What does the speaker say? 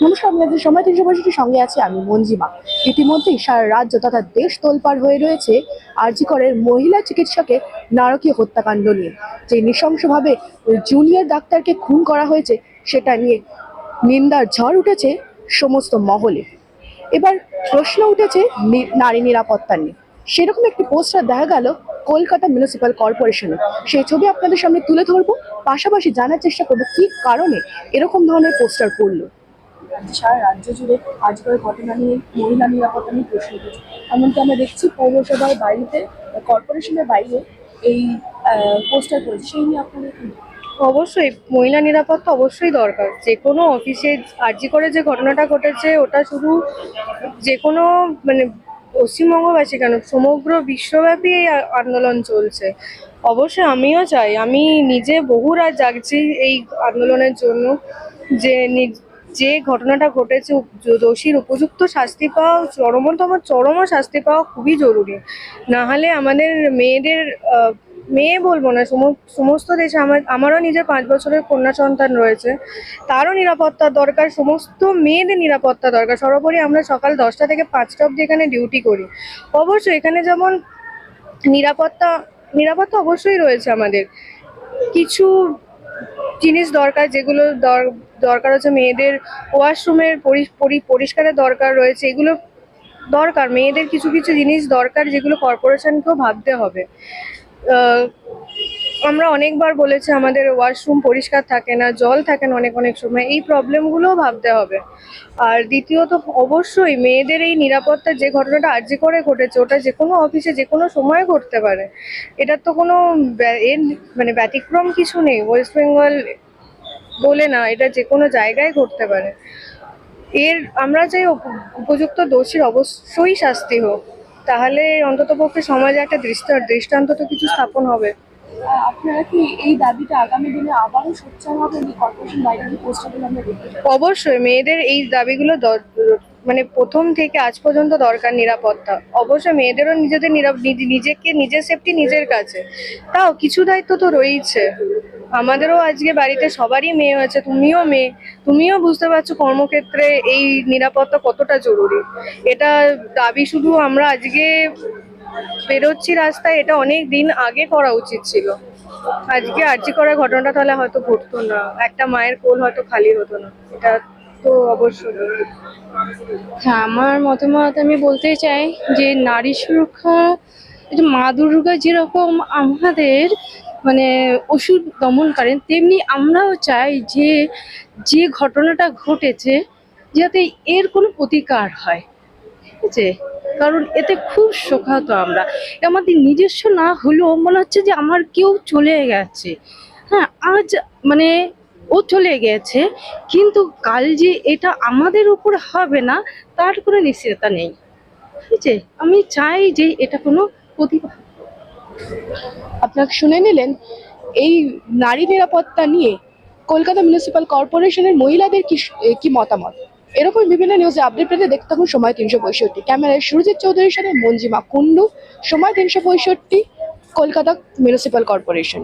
নমস্কার আপনাদের সময় তিনশো পঁয়ষট্টির সঙ্গে আছে আমি, মঞ্জিমা। ইতিমধ্যেই সারা রাজ্য তথা দেশ তোলপাড় হয়ে রয়েছে আরজিকরের মহিলা চিকিৎসকের নারকীয় হত্যাকাণ্ড নিয়ে। যে নৃশংসভাবে ওই জুনিয়র ডাক্তারকে খুন করা হয়েছে, সেটা নিয়ে নিন্দার ঝড় উঠেছে সমস্ত মহলে। এবার প্রশ্ন উঠেছে নারী নিরাপত্তা নিয়ে। সেরকম একটি পোস্টার দেখা গেল কলকাতা মিউনিসিপ্যাল কর্পোরেশনে। সেই ছবি আপনাদের সামনে তুলে ধরবো, পাশাপাশি জানার চেষ্টা করব কি কারণে এরকম ধরনের পোস্টার পড়ল। সারা রাজ্য জুড়ে আজকের ঘটনা নিয়ে, মহিলা নিরাপত্তা নিয়ে প্রশ্ন উঠেছে। এমনকি আমরা দেখছি পৌরসভার বাড়িতে কর্পোরেশনের বাইরে এই পোস্টার করেছে। সেই নিয়ে আপনাদের অবশ্যই, মহিলা নিরাপত্তা অবশ্যই দরকার। যে কোনো অফিসে আর্জি করে যে ঘটনাটা ঘটেছে, ওটা শুধু যে কোনো মানে পশ্চিমবঙ্গবাসী কেন সমগ্র বিশ্বব্যাপী এই আন্দোলন চলছে। অবশ্যই আমিও চাই। আমি নিজে বহু রাত জাগছি এই আন্দোলনের জন্য যে যে ঘটনাটা ঘটেছে দোষীর উপযুক্ত শাস্তি পাওয়া, চরমতম চরম শাস্তি পাওয়া খুবই জরুরি। না হলে আমাদের মেয়েদের মেয়ে বলব না, সম- সমস্ত দেশে আমার, আমারও নিজের পাঁচ বছরের কন্যা সন্তান রয়েছে। তারও নিরাপত্তা দরকার, সমস্ত মেয়েদের নিরাপত্তা দরকার। সর্বোপরি আমরা সকাল দশটা থেকে পাঁচটা অবধি এখানে ডিউটি করি। অবশ্যই এখানে যেমন নিরাপত্তা নিরাপত্তা অবশ্যই রয়েছে আমাদের। কিছু জিনিস দরকার, যেগুলো দর- দরকার হচ্ছে মেয়েদের ওয়াশরুমের পরি- পরি- পরিষ্কারের দরকার রয়েছে, এগুলো দরকার। মেয়েদের কিছু কিছু জিনিস দরকার যেগুলো কর্পোরেশনকেও ভাবতে হবে। আমরা অনেকবার বলেছি আমাদের ওয়াশরুম পরিষ্কার থাকে না, জল থাকে না অনেক অনেক সময়। এই প্রবলেমগুলোও ভাবতে হবে। আর দ্বিতীয়ত, অবশ্যই মেয়েদের এই নিরাপত্তা যে ঘটনাটা আর্জি করে ঘটেছে, ওটা যে কোনো অফিসে যে কোনো সময় ঘটতে পারে। এটার তো কোনো এর মানে ব্যতিক্রম কিছু নেই। ওয়েস্ট বেঙ্গল বলে না, এটা যে কোনো জায়গায় ঘটতে পারে। এর, আমরা উপ- উপযুক্ত দোষীর অবশ্যই শাস্তি হোক। তাহলে অন্ততপক্ষে সমাজে একটা দৃষ্টা, দৃষ্টান্ত তো কিছু স্থাপন হবে। কি এই দাবিটা আগামী দিনে অবশ্যই, মেয়েদের এই দাবিগুলো মানে প্রথম থেকে আজ পর্যন্ত দরকার নিরাপত্তা। অবশ্যই মেয়েদেরও নিজেদের নিজেকে, নিজের সেফটি নিজের কাছে। তাও কিছু দায়িত্ব তো রয়েছে। আমাদেরও আজকে বাড়িতে সবারই মেয়ে হয়েছে, তুমিও মেয়ে। তুমিও বুঝতে পারছ কর্মক্ষেত্রে এই নিরাপত্তা কতটা জরুরি। এটা দাবি শুধু আমরা আজকে বেরোচ্ছি রাস্তায়, এটা অনেক দিন আগে করা উচিত ছিল। আজকে আর্জি করার ঘটনাটা তাহলে হয়তো ঘটতো না। একটা মায়ের কোল হয়তো খালি হতো না। এটা তো অবশ্যই। হ্যাঁ আমার মতামত আমি বলতে চাই যে নারী সুরক্ষা মা দুর্গা যেরকম আমাদের মানে ওষুধ দমন করেন, তেমনি আমরাও চাই যে যে ঘটনাটা ঘটেছে, যাতে এর কোনো প্রতিকার হয়। ঠিক আছে? কারণ এতে খুব শোকাহত আমরা। আমাদের নিজস্ব না হলেও মনে হচ্ছে যে আমার কেউ চলে গেছে। হ্যাঁ আজ মানে ও চলে গেছে, কিন্তু কাল যে এটা আমাদের উপর হবে না, তার কোনো নিশ্চয়তা নেই। ঠিক আছে আমি চাই যে এটা কোনো প্রতিভা আপনারা শুনে নিলেন, এই নারী নিরাপত্তা নিয়ে কলকাতা মিউনিসিপ্যাল কর্পোরেশনের মহিলাদের কি কি মতামত? এরকম বিভিন্ন নিউজে আপডেট পেতে দেখতে থাকুন সময় তিনশো পঁয়ষট্টি। ক্যামেরায় সুরজিৎ চৌধুরীর সাথে মঞ্জিমা কুন্ডু। সময় তিনশো পঁয়ষট্টি, কলকাতা মিউনিসিপ্যাল কর্পোরেশন।